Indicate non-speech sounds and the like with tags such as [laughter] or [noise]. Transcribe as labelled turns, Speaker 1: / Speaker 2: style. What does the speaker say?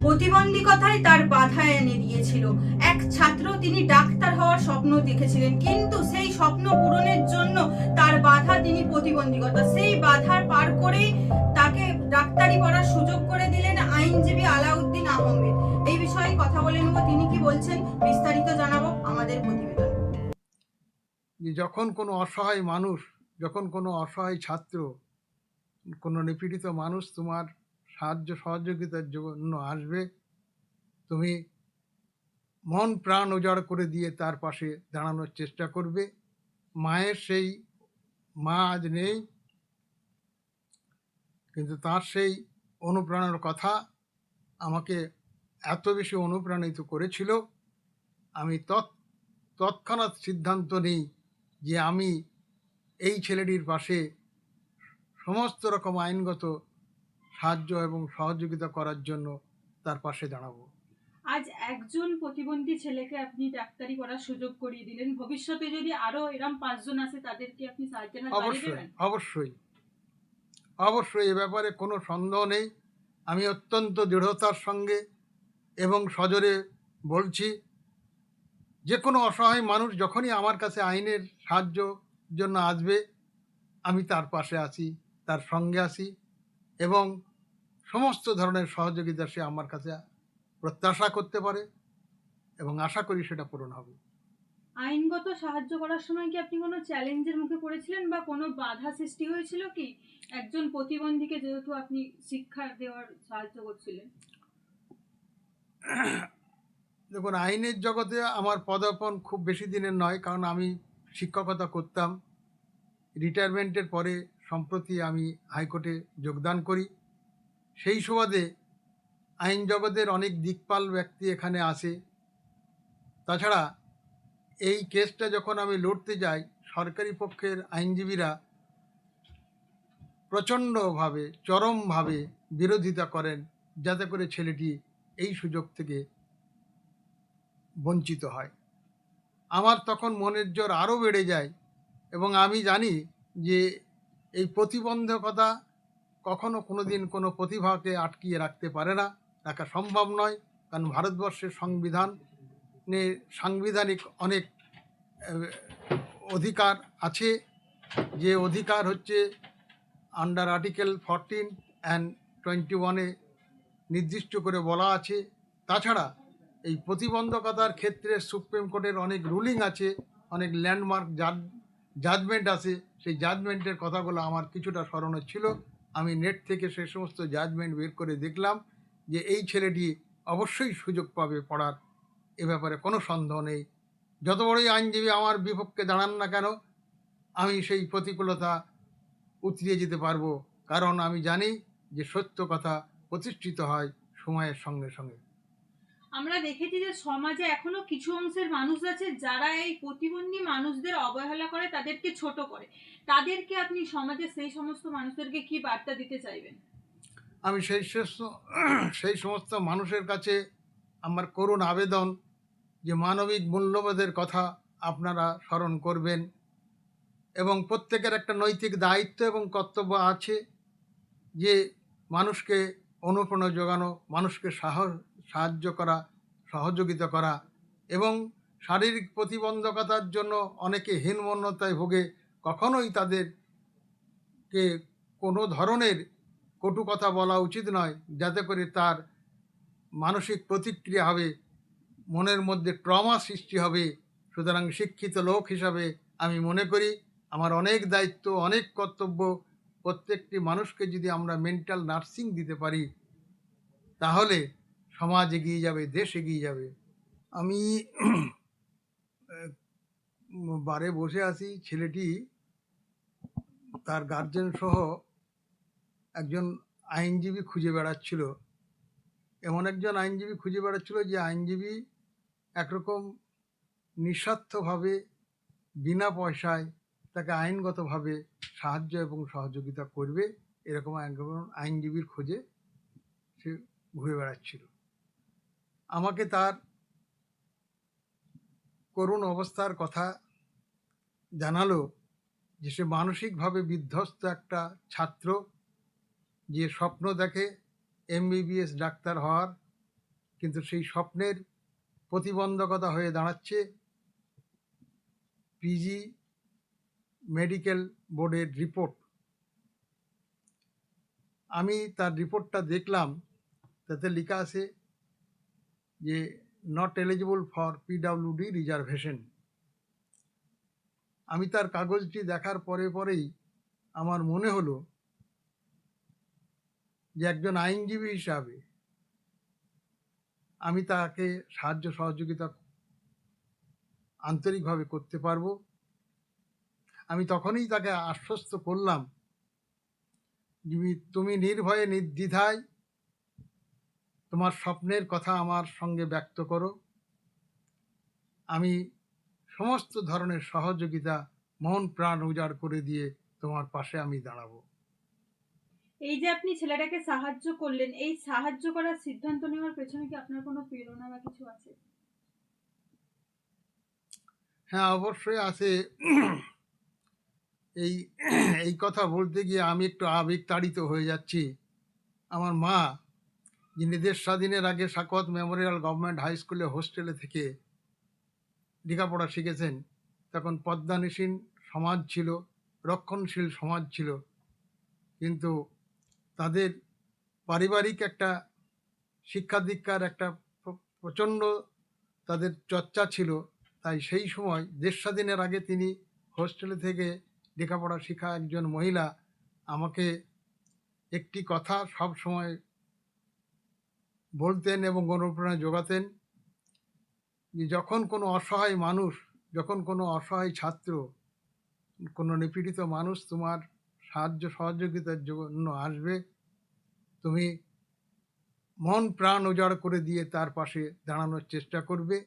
Speaker 1: প্রতিবন্ধকতায় তার বাধা এনে দিয়েছিল। এক ছাত্র তিনি ডাক্তার হওয়ার স্বপ্ন দেখেছিলেন, কিন্তু সেই স্বপ্ন পূরণের জন্য তার বাধা তিনি প্রতিবন্ধকতা। সেই বাধার পার করেই তাকে ডাক্তারি পড়ার সুযোগ করে দিলেন আইনজীবী আলাউদ্দিন আহমেদ। এই বিষয়ে কথা বলে নেব। তিনি কি বলছেন বিস্তারিত জানাব আমাদের প্রতিবেদন।
Speaker 2: যখন কোনো অসহায় মানুষ, যখন কোনো অসহায় ছাত্র, কোনো নিপীড়িত মানুষ তোমার সাহায্য সহযোগিতার জন্য আসবে। তুমি মন প্রাণ উজাড় করে দিয়ে তার পাশে দাঁড়ানোর চেষ্টা করবে। মায়ের সেই মা আজ নেই, কিন্তু তার সেই অনুপ্রাণের কথা আমাকে এত বেশি অনুপ্রাণিত করেছিল। আমি তৎ, তৎক্ষণাৎ সিদ্ধান্ত নিই যে আমি এই ছেলেটির পাশে সমস্ত রকম আইনগত সাহায্য এবং সহযোগিতা করার জন্য তার পাশে দাঁড়াবো।
Speaker 1: আজ একজন প্রতিবন্ধী ছেলেকে আপনি ডাক্তারি করার সুযোগ করিয়ে দিলেন। ভবিষ্যতে যদি আরও এরম পাঁচজন আছে তাদেরকে আপনি বাড়িয়ে
Speaker 2: অবশ্যই অবশ্যই। অবশ্যই এ ব্যাপারে কোনো সন্দেহ নেই। আমি অত্যন্ত দৃঢ়তার সঙ্গে এবং সজোরে বলছি যে কোনো অসহায় মানুষ যখনই আমার কাছে আইনের সাহায্য জন্য আসবে আমি তার পাশে আছি তার সঙ্গে আছি এবং সমস্ত ধরনের সহযোগিতা সে আমার কাছে প্রত্যাশা করতে পারে এবং আশা করি সেটা পূরণ হবে।
Speaker 1: আইনগত সাহায্য করার সময় কি আপনি কোনো চ্যালেঞ্জের মুখে পড়েছিলেন বা কোনো বাধা সৃষ্টি হয়েছিল কি? একজন প্রতিবন্ধীকে যেহেতু আপনি শিক্ষা দেওয়ার সাহায্য করছিলেন।
Speaker 2: দেখুন আইনের জগতে আমার পদার্পণ খুব বেশি দিনের নয় কারণ আমি শিক্ষকতা করতাম। রিটায়ারমেন্টের পরে সম্প্রতি আমি হাইকোর্টে যোগদান করি। সেই সুবাদে আইন জগতের অনেক দিকপাল ব্যক্তি এখানে আসে। তাছাড়া এই কেসটা যখন আমি লড়তে যাই, সরকারি পক্ষের আইনজীবীরা প্রচণ্ডভাবে, চরমভাবে বিরোধিতা করেন যাতে করে ছেলেটি এই সুযোগ থেকে বঞ্চিত হয়। আমার তখন মনের জোর আরও বেড়ে যায় এবং আমি জানি যে এই প্রতিবন্ধকতা কখনো কোনো দিন কোনো প্রতিভাকে আটকিয়ে রাখতে পারে না। রাখা সম্ভব নয়, কারণ ভারতবর্ষের সংবিধানে সাংবিধানিক অনেক অধিকার আছে। যে অধিকার হচ্ছে under article fourteen and twenty ওয়ানে নির্দিষ্ট করে বলা আছে। তাছাড়া এই প্রতিবন্ধকতার ক্ষেত্রে সুপ্রিম কোর্টের অনেক রুলিং আছে, অনেক ল্যান্ডমার্ক জাজমেন্ট আছে। সেই জাজমেন্টের কথাগুলো আমার কিছুটা স্মরণে ছিল। আমি নেট থেকে সে সমস্ত জাজমেন্ট বের করে দেখলাম যে এই ছেলেটি অবশ্যই সুযোগ পাবে পড়ার। এ ব্যাপারে কোনো সন্দেহ নেই। যত বড়ই আইনজীবী আমার বিপক্ষে দাঁড়ান না কেন, আমি সেই প্রতিকূলতা উতরিয়ে যেতে পারব। কারণ আমি জানি যে সত্য কথা প্রতিষ্ঠিত হয় সময়ের সঙ্গে সঙ্গে।
Speaker 1: আমরা দেখেছি যে সমাজে এখনও কিছু অংশের মানুষ আছে যারা এই প্রতিবন্ধী মানুষদের অবহেলা করে, তাদেরকে ছোট করে। তাদেরকে আপনি সমাজে সেই সমস্ত মানুষদেরকে কি বার্তা দিতে চাইবেন?
Speaker 2: আমি সেই সমস্ত সেই সমস্ত মানুষের কাছে আমার করুণ আবেদন যে মানবিক মূল্যবোধের কথা আপনারা স্মরণ করবেন এবং প্রত্যেকের একটা নৈতিক দায়িত্ব এবং কর্তব্য আছে যে মানুষকে অনুপ্রেরণা যোগানো, মানুষকে সাহস সাহায্য করা, সহযোগিতা করা এবং শারীরিক প্রতিবন্ধকতার জন্য অনেকে হীনমন্যতায় ভোগে, কখনোই তাদেরকে কোনো ধরনের কটু কথা বলা উচিত নয়, যাতে করে তার মানসিক প্রতিক্রিয়া হবে, মনের মধ্যে ট্রমা সৃষ্টি হবে। সুতরাং শিক্ষিত লোক হিসাবে আমি মনে করি আমার অনেক দায়িত্ব, অনেক কর্তব্য প্রত্যেকটি মানুষকে যদি আমরা মেন্টাল নার্সিং দিতে পারি, তাহলে সমাজ এগিয়ে যাবে, দেশ এগিয়ে যাবে। আমি [clears throat] বারে বসে আছি, ছেলেটি তার গার্জেন সহ একজন আইনজীবী খুঁজে বেড়াচ্ছিল। এমন একজন আইনজীবী খুঁজে বেড়াচ্ছিল যে আইনজীবী একরকম নিঃস্বার্থভাবে, বিনা পয়সায় তাকে আইনগতভাবে সাহায্য এবং সহযোগিতা করবে, এরকম আইনজীবীর খোঁজে সে ঘুরে বেড়াচ্ছিল। আমাকে তার করুণ অবস্থার কথা জানালো যে সে মানসিকভাবে বিধ্বস্ত একটা ছাত্র যে স্বপ্ন দেখে এমবিবিএস ডাক্তার হওয়ার, কিন্তু সেই স্বপ্নের প্রতিবন্ধকতা হয়ে দাঁড়াচ্ছে পিজি মেডিকেল বোর্ডের রিপোর্ট। আমি তার রিপোর্টটা দেখলাম, তাতে লেখা আছে যে not eligible for PWD reservation আমি তার কাগজটি দেখার পরে পরেই আমার মনে হলো যে একজন আইনজীবী হিসাবে আমি তাকে সাহায্য সহযোগিতা আন্তরিকভাবে করতে পারব। আমি তখনই তাকে আশ্বস্ত করলাম তুমি নির্ভয়ে নির্দ্বিধায় তোমার স্বপ্নের কথা আমার সঙ্গে ব্যক্ত করো। আমি সমস্ত ধরনের সহযোগিতা মন প্রাণ উজাড় করে দিয়ে তোমার পাশে আমি দাঁড়াবো।
Speaker 1: এই যে আপনি ছেলেটাকে সাহায্য করলেন এই সাহায্য করার সিদ্ধান্ত নেওয়ার পেছনে কি আপনার কোনো প্রেরণা বা কিছু আছে?
Speaker 2: হ্যাঁ অবশ্যই আছে। এই এই কথা বলতে গিয়ে আমি একটু আবেগ তাড়িত হয়ে যাচ্ছি। আমার মা যিনি দেশ স্বাধীনের আগে সাকত মেমোরিয়াল গভর্নমেন্ট হাই স্কুলে হোস্টেলে থেকে লেখাপড়া শিখেছেন, তখন পদ্মানিসীন সমাজ ছিল, রক্ষণশীল সমাজ ছিল। কিন্তু তাদের পারিবারিক একটা শিক্ষা দীক্ষার একটা প্রচণ্ড তাদের চর্চা ছিল। তাই সেই সময় দেশ স্বাধীনের আগে তিনি হোস্টেলে থেকে লেখাপড়া শেখা একজন মহিলা আমাকে একটি কথা সব সময় বলতেন এবং অনুপ্রেরণা যোগাতেন যে যখন কোনো অসহায় মানুষ, যখন কোনো অসহায় ছাত্র, কোনো নিপীড়িত মানুষ তোমার সাহায্য, সহযোগিতার জন্য আসবে, তুমি মন প্রাণ উজাড় করে দিয়ে তার পাশে দাঁড়ানোর চেষ্টা করবে।